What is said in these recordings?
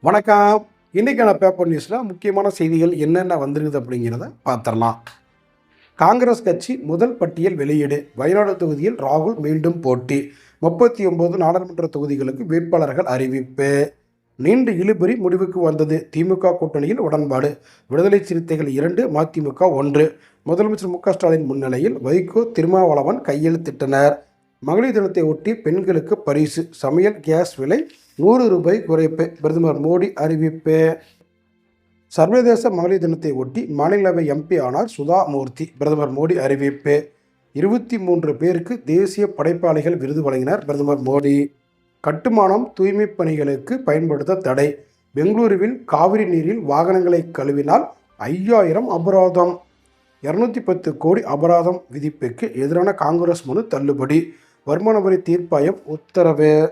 வணக்கம். இன்றைக்கான பேப்பர் நியூஸில் முக்கியமான செய்திகள் என்னென்ன வந்திருக்குது அப்படிங்கிறத பார்த்துடலாம். காங்கிரஸ் கட்சி முதல் பட்டியல் வெளியீடு. வயநாடு தொகுதியில் ராகுல் மீண்டும் போட்டி. முப்பத்தி ஒம்பது நாடாளுமன்ற தொகுதிகளுக்கு வேட்பாளர்கள் அறிவிப்பு. நீண்ட இழுபறி முடிவுக்கு வந்தது. திமுக கூட்டணியில் உடன்பாடு. விடுதலை சிறுத்தைகள் இரண்டு மதிமுக ஒன்று. முதலமைச்சர் மு க ஸ்டாலின் முன்னிலையில் வைகோ திருமாவளவன் கையெழுத்திட்டனர். மகளிர் தினத்தை ஒட்டி பெண்களுக்கு பரிசு சமையல் கேஸ் விலை நூறு ரூபாய் குறைப்பு பிரதமர் மோடி அறிவிப்பு. சர்வதேச மகளிர் தினத்தை ஒட்டி மாநிலவை எம்பி ஆனார் சுதா மூர்த்தி பிரதமர் மோடி அறிவிப்பு. இருபத்தி மூன்று பேருக்கு தேசிய படைப்பாளிகள் விருது வழங்கினார் பிரதமர் மோடி. கட்டுமானம் தூய்மைப் பணிகளுக்கு பயன்படுத்த தடை. பெங்களூருவில் காவிரி நீரில் வாகனங்களை கழுவினால் ஐயாயிரம் அபராதம். இரநூத்தி பத்து கோடி அபராதம் விதிப்புக்கு எதிரான காங்கிரஸ் மனு தள்ளுபடி. வருமான வரி தீர்ப்பாயம் உத்தரவு.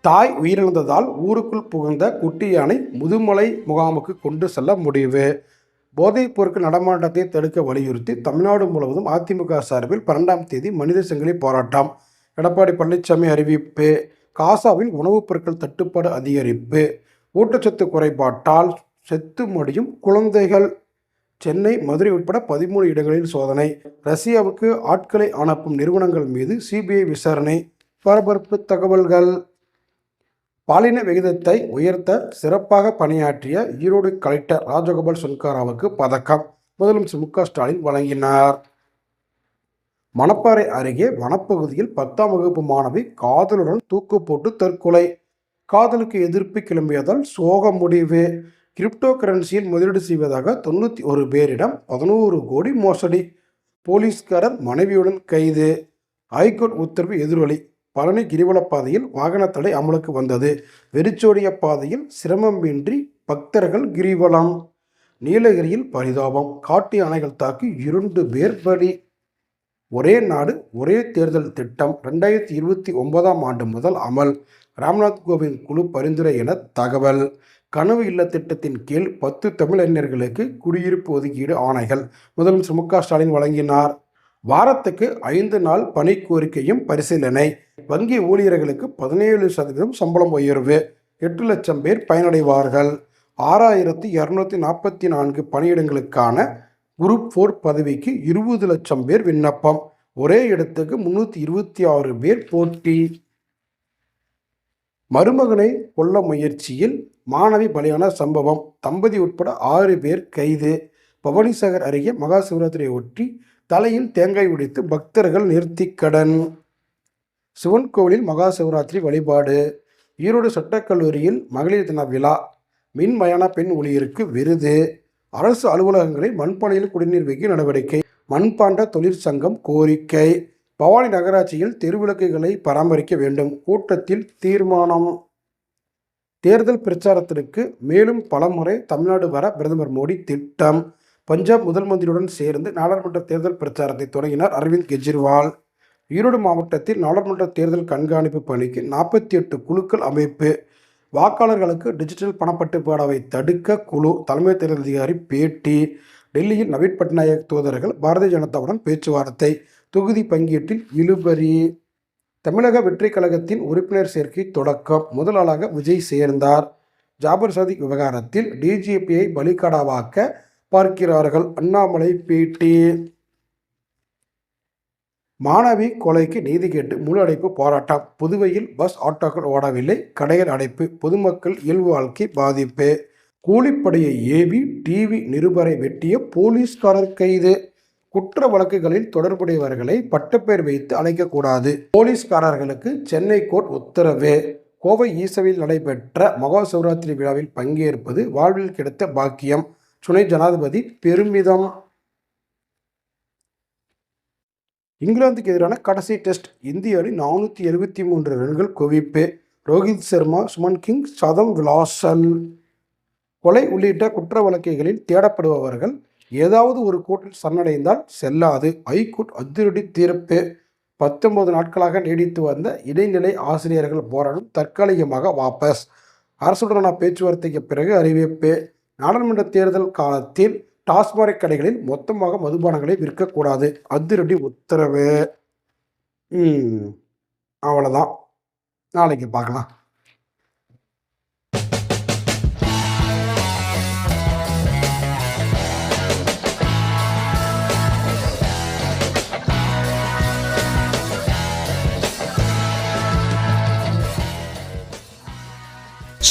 தாய் உயிரிழந்ததால் ஊருக்குள் புகுந்த குட்டி யானை முதுமலை முகாமுக்கு கொண்டு செல்ல முடிவு. போதைப் பொருட்கள் நடமாட்டத்தை தடுக்க வலியுறுத்தி தமிழ்நாடு முழுவதும் அதிமுக சார்பில் பன்னெண்டாம் தேதி மனித சங்கிலி போராட்டம். எடப்பாடி பழனிசாமி அறிவிப்பு. காசாவில் உணவுப் பொருட்கள் தட்டுப்பாடு அதிகரிப்பு. ஊட்டச்சத்து குறைபாட்டால் செத்து மடியும் குழந்தைகள் சென்னை மதுரை உட்பட பதிமூணு இடங்களில் சோதனை. ரஷ்யாவுக்கு ஆட்களை அனுப்பும் நிறுவனங்கள் மீது சிபிஐ விசாரணை. பரபரப்பு தகவல்கள். பாலின விகிதத்தை உயர்த்த சிறப்பாக பணியாற்றிய ஈரோடு கலெக்டர் ராஜகோபால் சுன்காராவுக்கு பதக்கம். முதலமைச்சர் மு க ஸ்டாலின் வழங்கினார். மணப்பாறை அருகே வனப்பகுதியில் பத்தாம் வகுப்பு மாணவி காதலுடன் தூக்கு போட்டு தற்கொலை. காதலுக்கு எதிர்ப்பு கிளம்பியதால் சோக முடிவு. கிரிப்டோ கரன்சியில் முதலீடு செய்வதாக தொண்ணூற்றி ஒரு பேரிடம் பதினோரு கோடி மோசடி. போலீஸ்காரர் மனைவியுடன் கைது. ஹைகோர்ட் உத்தரவு எதிரொலி. பழனி கிரிவலப்பாதையில் வாகன தடை அமலுக்கு வந்தது. வெறிச்சோடிய பாதையில் சிரமமின்றி பக்தர்கள் கிரிவலம். நீலகிரியில் பரிதாபம். காட்டு யானைகள் தாக்கி இரண்டு பேர் பலி. ஒரே நாடு ஒரே தேர்தல் திட்டம் ரெண்டாயிரத்தி இருபத்தி ஒன்பதாம் ஆண்டு முதல் அமல். ராம்நாத் கோவிந்த் குழு பரிந்துரை என தகவல். கனவு இல்ல திட்டத்தின் கீழ் பத்து தமிழறிஞர்களுக்கு குடியிருப்பு ஒதுக்கீடு ஆணைகள். முதலமைச்சர் மு. க. ஸ்டாலின் வழங்கினார். வாரத்துக்கு ஐந்து நாள் பணி கோரிக்கையும் பரிசீலனை. வங்கி ஊழியர்களுக்கு பதினேழு சதவீதம் சம்பளம் உயர்வு. எட்டு லட்சம் பேர் பயனடைவார்கள். ஆறாயிரத்தி இரநூத்தி நாற்பத்தி நான்கு பணியிடங்களுக்கான குரூப் ஃபோர் பதவிக்கு இருபது லட்சம் பேர் விண்ணப்பம். ஒரே இடத்துக்கு முன்னூற்றி இருபத்தி ஆறு பேர் போட்டி. மருமகனை கொல்ல முயற்சியில் மாணவி பலியான சம்பவம். தம்பதி உட்பட ஆறு பேர் கைது. பவனிசாகர் அருகே மகா சிவராத்திரியை ஒட்டி தலையில் தேங்காய் உடைத்து பக்தர்கள் நிறுத்திக்கடன் சிவன் கோவிலில் மகா சிவராத்திரி வழிபாடு. ஈரோடு சட்டக்கல்லூரியில் மகளிர் தின விழா. மின்மயான பெண் ஊழியருக்கு விருது. அரசு அலுவலகங்களில் மண்பானையில் குடிநீர் வைக்க நடவடிக்கை. மண்பாண்ட தொழிற்சங்கம் கோரிக்கை. பவானி நகராட்சியில் தெருவிளக்குகளை பராமரிக்க வேண்டும். கூட்டத்தில் தீர்மானம். தேர்தல் பிரச்சாரத்திற்கு மேலும் பலமுறை தமிழ்நாடு வர பிரதமர் மோடி திட்டம். பஞ்சாப் முதல் மந்திரியுடன் சேர்ந்து நாடாளுமன்ற தேர்தல் பிரச்சாரத்தை தொடங்கினார் அரவிந்த் கெஜ்ரிவால். ஈரோடு மாவட்டத்தில் நாடாளுமன்ற தேர்தல் கண்காணிப்பு பணிக்கு நாற்பத்தி எட்டு குழுக்கள் அமைப்பு. வாக்காளர்களுக்கு டிஜிட்டல் பணப்பட்டுப்பாடாவை தடுக்க குழு. தலைமை தேர்தல் அதிகாரி பேட்டி. டெல்லியில் நவீன் பட்நாயக் தூதர்கள் பாரதிய ஜனதாவுடன் பேச்சுவார்த்தை. தொகுதி பங்கீட்டில் இழுபறி. தமிழக வெற்றி கழகத்தின் உறுப்பினர் சேர்க்கை தொடக்கம். முதலாளாக விஜய் சேர்ந்தார். ஜாபர் சாதிக் விவகாரத்தில் டிஜிபியை பலிகடாவாக்க பார்க்கிறார்கள் அண்ணாமலை பேட்டி. மாணவி கொலைக்கு நீதி கேட்டு முழு அடைப்பு போராட்டம். புதுவையில் பஸ் ஆட்டோக்கள் ஓடவில்லை. கடைகள் அடைப்பு. பொதுமக்கள் இயல்பு வாழ்க்கை பாதிப்பு. கூலிப்படையை ஏவி டிவி நிருபரை வெட்டிய போலீஸ்காரர் கைது. குற்ற வழக்குகளில் தொடர்புடையவர்களை பட்டப்பேர் வைத்து அழைக்கக்கூடாது. போலீஸ்காரர்களுக்கு சென்னை கோர்ட் உத்தரவு. கோவை ஈசவில் நடைபெற்ற மகா சிவராத்திரி விழாவில் பங்கேற்பது வாழ்வில் கிடைத்த பாக்கியம். துணை ஜனாதிபதி பெருமிதம். இங்கிலாந்துக்கு எதிரான கடைசி டெஸ்ட். இந்திய அணி நானூற்றி எழுபத்தி மூன்று ரன்கள் குவிப்பு. ரோஹித் சர்மா சுமன் கிங் சதம் விலாசல். கொலை உள்ளிட்ட குற்ற வழக்குகளில் தேடப்படுபவர்கள் ஏதாவது ஒரு கோர்ட்டில் சரணடைந்தால் செல்லாது. ஐகோர்ட் அதிரடி தீர்ப்பு பத்தொன்பது நாட்களாக நீடித்து வந்த இடைநிலை ஆசிரியர்கள் போராட்டம் தற்காலிகமாக வாபஸ். அரசுடனான பேச்சுவார்த்தைக்கு பிறகு அறிவிப்பு. நாடாளுமன்ற தேர்தல் காலத்தில் டாஸ்மாக் கடைகளில் மொத்தமாக மதுபானங்களை விற்கக்கூடாது. அதிரடி உத்தரவு. அவ்வளோதான் நாளைக்கு பார்க்கலாம்.